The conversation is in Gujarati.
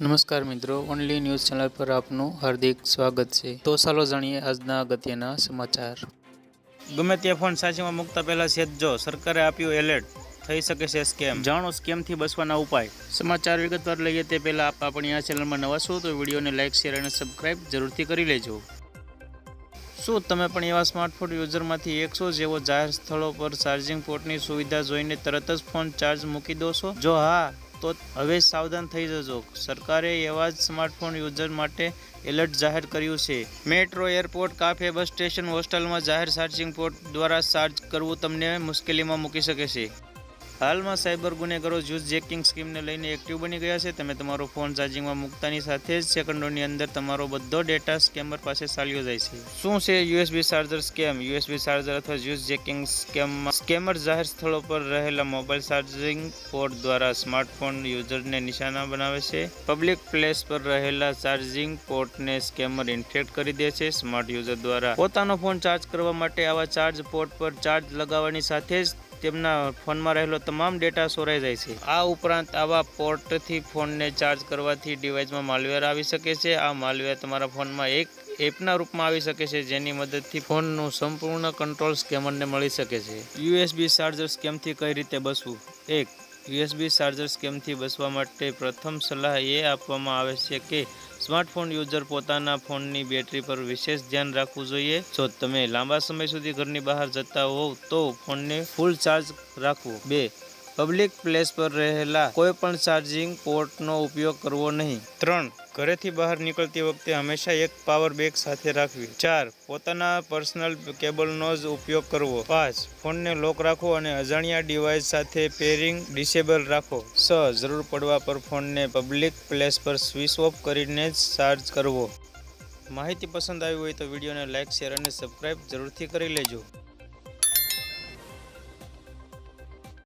નમસ્કાર મિત્રો ઓનલી ન્યૂઝ ચેનલ પર આપનું હાર્દિક સ્વાગત છે. તો ચાલો જાણીએ આજના અગત્યના સમાચાર. ગમે તે ફોન સાચીમાં મૂકતા પહેલા જો, સરકારે આપ્યું એલર્ટ. થઈ શકે છે સ્કેમ. જાણો સ્કેમથી બચવાના ઉપાય. સમાચાર વિગતવાર લઈએ તે પહેલા આપ આપણી આ ચેનલમાં નવા છો તો વિડીયોને લાઇક શેર અને સબસ્ક્રાઇબ જરૂરથી કરી લેજો. શું તમે પણ એવા સ્માર્ટફોન યુઝરમાંથી એક જેવો જાહેર સ્થળો પર ચાર્જિંગ પોર્ટની સુવિધા જોઈને તરત જ ફોન ચાર્જ મૂકી દો છો? જો હા તો હવે સાવધાન થઈ જજો. સરકારે એવા જ સ્માર્ટફોન યુઝર માટે એલર્ટ જાહેર કર્યું છે. Metro airport, cafe, bus station, હોસ્ટેલમાં જાહેર ચાર્જિંગ પોર્ટ દ્વારા ચાર્જ કરવું તમને મુશ્કેલીમાં મૂકી શકે છે. હાલમાં સાયબર ગુનેગારો જૂથ જેકિંગ સ્કીમને લઈને એક્ટિવ બની ગયા છે. તમે તમારો ફોન ચાર્જિંગમાં મૂકતાની સાથે જ સેકન્ડોની અંદર તમારો બધો ડેટા સ્કેમર પાસે ચાલ્યો જાય છે. શું છે USB charger scam? USB charger અથવા જ્યુઝ જેકિંગ સ્કેમમાં સ્કેમર જાહેર સ્થળો પર રહેલા મોબાઈલ ચાર્જિંગ પોર્ટ દ્વારા સ્માર્ટફોન યુઝરને નિશાના બનાવે છે. પબ્લિક પ્લેસ પર રહેલા ચાર્જિંગ પોર્ટને સ્કેમર ઇન્ફેક્ટ કરી દે છે. સ્માર્ટ યુઝર દ્વારા પોતાનો ફોન ચાર્જ કરવા માટે આવા ચાર્જ પોર્ટ પર ચાર્જ લગાવવાની સાથે જ તેમના ફોનમાં રહેલો તમામ ડેટા ચોરાઈ જાય છે. આ ઉપરાંત આવા પોર્ટથી ફોનને ચાર્જ કરવાથી ડિવાઇસમાં માલવેર આવી શકે છે. આ માલવેર તમારા ફોનમાં એક એપના રૂપમાં આવી શકે છે, જેની મદદથી ફોનનું સંપૂર્ણ કંટ્રોલ સ્કેમરને મળી શકે છે. યુએસબી ચાર્જર સ્કેમથી કઈ રીતે બચવું એક યુએસબી ચાર્જર સ્કેમથી બચવા માટે પ્રથમ સલાહ એ આપવામાં આવે છે કે સ્માર્ટફોન યુઝર પોતાના ફોનની બેટરી પર વિશેષ ધ્યાન રાખવું જોઈએ. જો તમે લાંબા સમય સુધી ઘરની બહાર જતા હોવ તો ફોનને ફૂલ ચાર્જ રાખવો. બે પબ્લિક પ્લેસ પર રહેલા કોઈ પણ ચાર્જિંગ પોર્ટનો ઉપયોગ કરવો નહીં. ત્રણ, ઘરેથી બહાર નીકળતી વખતે હંમેશા એક પાવર બેગ સાથે રાખવી. ચાર, પોતાના પર્સનલ કેબલનો જ ઉપયોગ કરવો. પાંચ, ફોનને લોક રાખો અને અજાણ્યા ડિવાઇસ સાથે પેરિંગ ડિસેબલ રાખો. છ, જરૂર પડવા પર ફોનને પબ્લિક પ્લેસ પર સ્વિચ ઓફ કરીને જ ચાર્જ કરવો. માહિતી પસંદ આવી હોય તો વિડીયોને લાઇક, શેર અને સબસ્ક્રાઈબ જરૂરથી કરી લેજો.